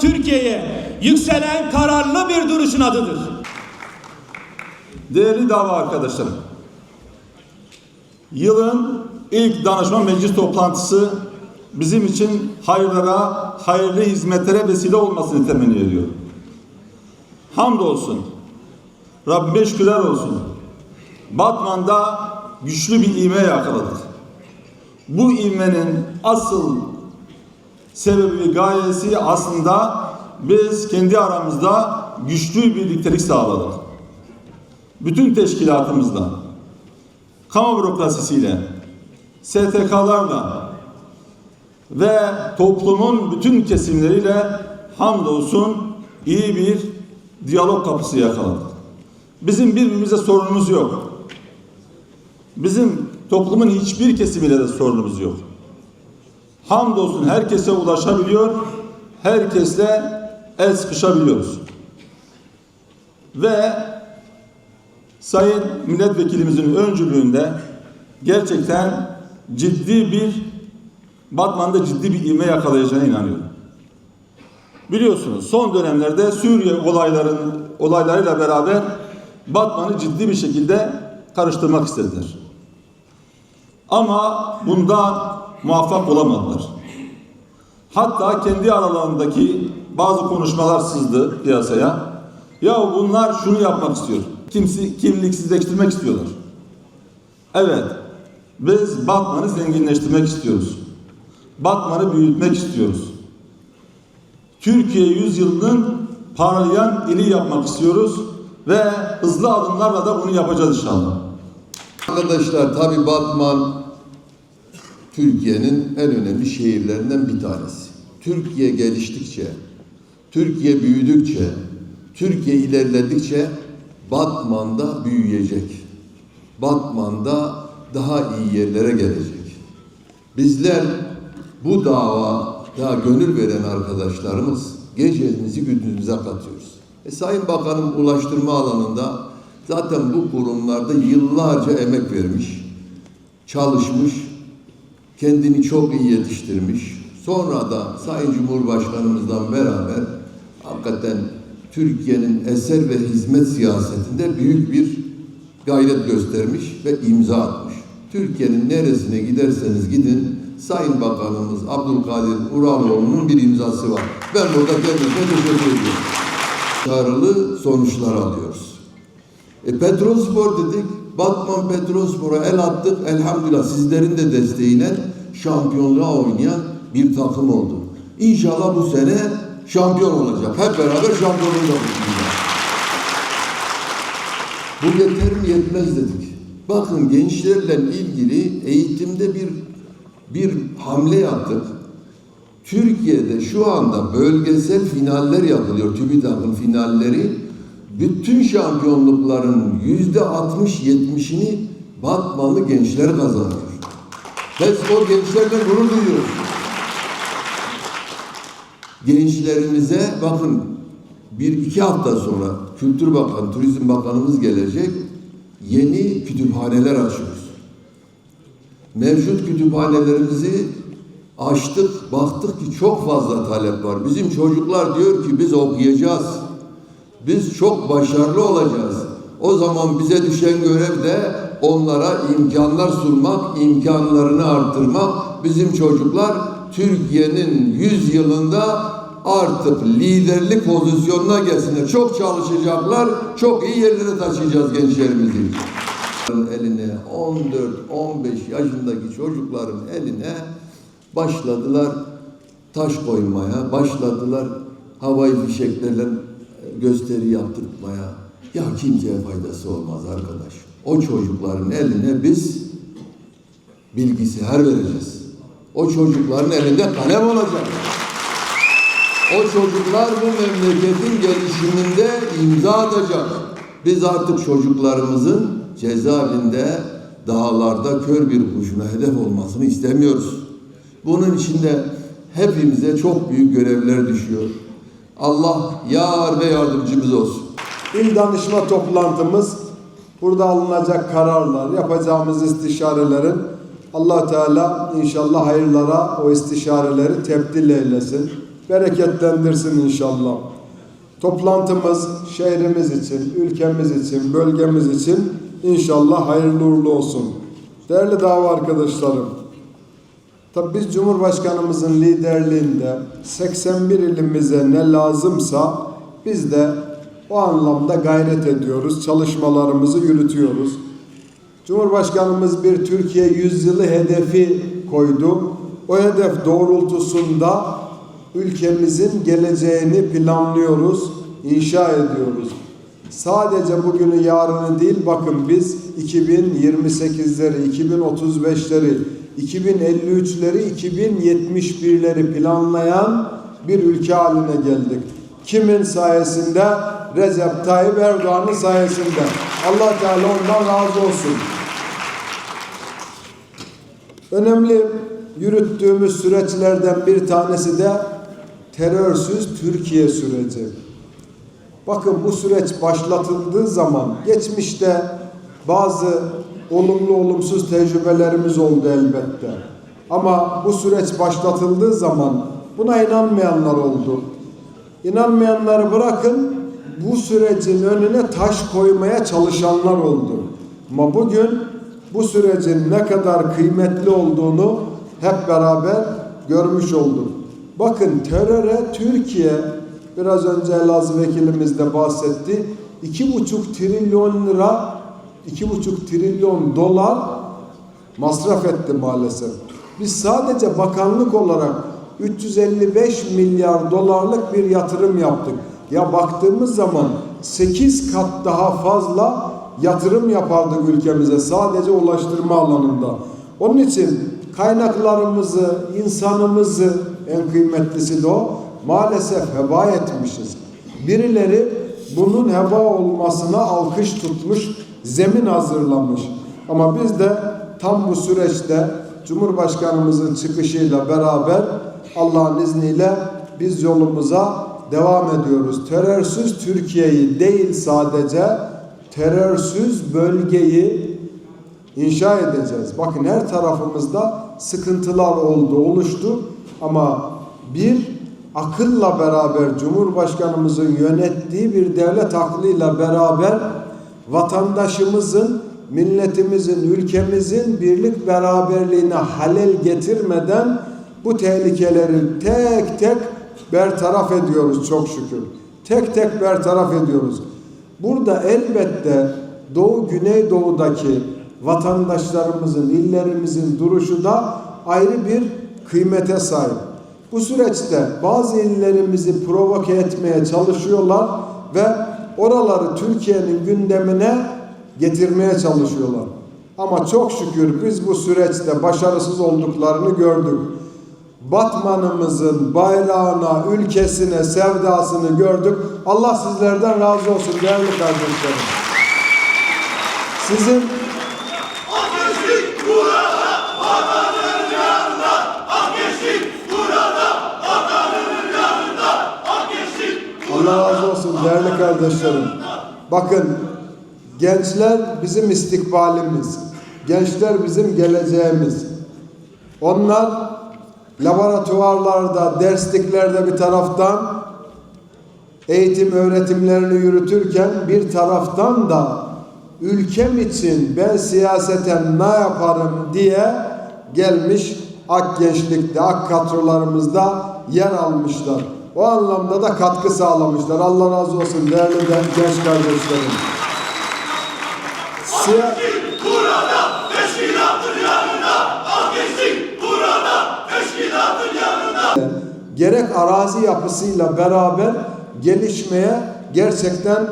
Türkiye'ye yükselen kararlı bir duruşun adıdır. Değerli dava arkadaşlarım, yılın ilk danışman meclis toplantısı bizim için hayırlara, hayırlı hizmetlere vesile olmasını temenni ediyorum. Hamdolsun, Rabbime şükürler olsun. Batman'da güçlü bir ivme yakaladık. Bu ivmenin asıl sebebi gayesi aslında biz kendi aramızda güçlü bir birliktelik sağladık bütün teşkilatımızla, kamu bürokrasisiyle, STK'larla ve toplumun bütün kesimleriyle hamdolsun iyi bir diyalog kapısı yakaladık. Bizim birbirimize sorunumuz yok. Bizim toplumun hiçbir kesimiyle de sorunumuz yok. Hamdolsun herkese ulaşabiliyor, herkesle el sıkışabiliyoruz. Ve Sayın milletvekilimizin öncülüğünde gerçekten ciddi bir Batman'da ciddi bir ivme yakalayacağına inanıyorum. Biliyorsunuz son dönemlerde Suriye olayların olaylarıyla beraber Batman'ı ciddi bir şekilde karıştırmak istediler. Ama bundan muvaffak olamadılar. Hatta kendi aralarındaki bazı konuşmalar sızdı piyasaya. Ya bunlar şunu yapmak istiyor. Kimsi kimliksizleştirmek istiyorlar. Evet. Biz Batman'ı zenginleştirmek istiyoruz. Batman'ı büyütmek istiyoruz. Türkiye yüzyılının parlayan ili yapmak istiyoruz ve hızlı adımlarla da bunu yapacağız inşallah. Arkadaşlar tabi Batman Türkiye'nin en önemli şehirlerinden bir tanesi. Türkiye geliştikçe, Türkiye büyüdükçe, Türkiye ilerledikçe Batman'da büyüyecek. Batman'da daha iyi yerlere gelecek. Bizler bu dava ya gönül veren arkadaşlarımız gecemizi gündüzümüze katıyoruz. E, Sayın Bakanım ulaştırma alanında zaten bu kurumlarda yıllarca emek vermiş, çalışmış, kendini çok iyi yetiştirmiş. Sonra da Sayın Cumhurbaşkanımızdan beraber hakikaten Türkiye'nin eser ve hizmet siyasetinde büyük bir gayret göstermiş ve imza atmış. Türkiye'nin neresine giderseniz gidin Sayın Bakanımız Abdülkadir Uraloğlu'nun bir imzası var. Ben burada kendisine teşekkür ediyorum. Çağrılı sonuçlar alıyoruz. E, Petrolspor dedik. Batman Petrolspor'a el attık. Elhamdülillah sizlerin de desteğiyle şampiyonluğa oynayan bir takım oldu. İnşallah bu sene şampiyon olacak. Hep beraber şampiyonluğu da. Bu yeter mi yetmez dedik. Bakın gençlerle ilgili eğitimde bir bir hamle yaptık. Türkiye'de şu anda bölgesel finaller yapılıyor. TÜBİTAK'ın finalleri. Bütün şampiyonlukların yüzde 60-70'ini Batmanlı gençler kazanıyor. Ve spor gençlerle gurur duyuyoruz. Gençlerimize bakın bir iki hafta sonra Kültür Bakanı, Turizm Bakanımız gelecek. Yeni kütüphaneler açıyoruz. Mevcut kütüphanelerimizi açtık, baktık ki çok fazla talep var. Bizim çocuklar diyor ki biz okuyacağız. Biz çok başarılı olacağız. O zaman bize düşen görev de onlara imkanlar sunmak, imkanlarını artırmak. Bizim çocuklar Türkiye'nin 100 yılında artık liderlik pozisyonuna gelsinler. Çok çalışacaklar, çok iyi yerlere taşıyacağız gençlerimizi. Eline 14-15 yaşındaki çocukların eline başladılar taş koymaya, başladılar havai fişeklerle gösteri yaptırmaya. Ya kimseye faydası olmaz arkadaş. O çocukların eline biz bilgisayar vereceğiz. O çocukların elinde kalem olacak. O çocuklar bu memleketin gelişiminde imza atacak. Biz artık çocuklarımızın cezaevinde, dağlarda kör bir kuşuna hedef olmasını istemiyoruz. Bunun için de hepimize çok büyük görevler düşüyor. Allah yar ve yardımcımız olsun. İl danışma toplantımız burada alınacak kararlar, yapacağımız istişarelerin Allah Teala inşallah hayırlara o istişareleri tebdil eylesin. bereketlendirsin inşallah. Toplantımız şehrimiz için, ülkemiz için, bölgemiz için inşallah hayırlı uğurlu olsun. Değerli dava arkadaşlarım, tabi biz Cumhurbaşkanımızın liderliğinde 81 ilimize ne lazımsa biz de o anlamda gayret ediyoruz, çalışmalarımızı yürütüyoruz. Cumhurbaşkanımız bir Türkiye yüzyılı hedefi koydu. O hedef doğrultusunda ülkemizin geleceğini planlıyoruz, inşa ediyoruz. Sadece bugünü yarını değil bakın biz 2028'leri, 2035'leri, 2053'leri, 2071'leri planlayan bir ülke haline geldik. Kimin sayesinde? Recep Tayyip Erdoğan'ın sayesinde. Allah Teala ondan razı olsun. Önemli yürüttüğümüz süreçlerden bir tanesi de terörsüz Türkiye süreci. Bakın bu süreç başlatıldığı zaman geçmişte bazı olumlu olumsuz tecrübelerimiz oldu elbette. Ama bu süreç başlatıldığı zaman buna inanmayanlar oldu. İnanmayanları bırakın bu sürecin önüne taş koymaya çalışanlar oldu. Ama bugün bu sürecin ne kadar kıymetli olduğunu hep beraber görmüş olduk. Bakın teröre Türkiye biraz önce Elazığ vekilimiz de bahsetti. 2,5 trilyon lira 2,5 trilyon dolar masraf etti maalesef. Biz sadece bakanlık olarak 355 milyar dolarlık bir yatırım yaptık. Ya baktığımız zaman 8 kat daha fazla yatırım yapardık ülkemize sadece ulaştırma alanında. Onun için kaynaklarımızı, insanımızı en kıymetlisi de o maalesef heba etmişiz. Birileri bunun heba olmasına alkış tutmuş, zemin hazırlamış. Ama biz de tam bu süreçte Cumhurbaşkanımızın çıkışıyla beraber Allah'ın izniyle biz yolumuza devam ediyoruz. Terörsüz Türkiye'yi değil sadece terörsüz bölgeyi inşa edeceğiz. Bakın her tarafımızda sıkıntılar oldu, oluştu ama bir akılla beraber Cumhurbaşkanımızın yönettiği bir devlet aklıyla beraber vatandaşımızın, milletimizin, ülkemizin birlik beraberliğine halel getirmeden bu tehlikeleri tek tek bertaraf ediyoruz çok şükür. Tek tek bertaraf ediyoruz. Burada elbette Doğu Güneydoğu'daki vatandaşlarımızın, illerimizin duruşu da ayrı bir kıymete sahip. Bu süreçte bazı illerimizi provoke etmeye çalışıyorlar ve oraları Türkiye'nin gündemine getirmeye çalışıyorlar. Ama çok şükür biz bu süreçte başarısız olduklarını gördük. Batmanımızın bayrağına, ülkesine, sevdasını gördük. Allah sizlerden razı olsun değerli kardeşlerim. Sizin Allah değerli kardeşlerim. Bakın gençler bizim istikbalimiz. Gençler bizim geleceğimiz. Onlar laboratuvarlarda, dersliklerde bir taraftan eğitim öğretimlerini yürütürken bir taraftan da ülkem için ben siyaseten ne yaparım diye gelmiş ak gençlikte, ak kadrolarımızda yer almışlar. O anlamda da katkı sağlamışlar. Allah razı olsun değerli de- genç kardeşlerim. Siya- gerek arazi yapısıyla beraber gelişmeye gerçekten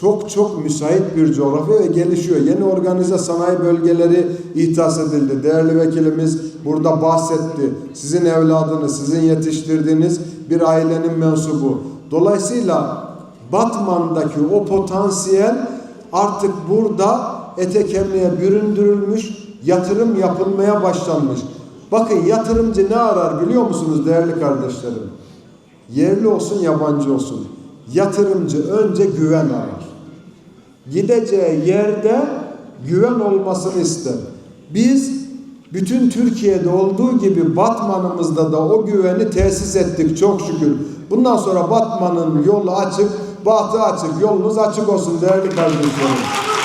çok çok müsait bir coğrafya ve gelişiyor. Yeni organize sanayi bölgeleri ihdas edildi. Değerli vekilimiz burada bahsetti. Sizin evladınız, sizin yetiştirdiğiniz bir ailenin mensubu. Dolayısıyla Batman'daki o potansiyel artık burada ete kemiğe büründürülmüş, yatırım yapılmaya başlanmış. Bakın yatırımcı ne arar biliyor musunuz değerli kardeşlerim? Yerli olsun yabancı olsun. Yatırımcı önce güven arar. Gideceği yerde güven olmasını ister. Biz Bütün Türkiye'de olduğu gibi Batman'ımızda da o güveni tesis ettik çok şükür. Bundan sonra Batman'ın yolu açık, batı açık, yolunuz açık olsun değerli kardeşlerim.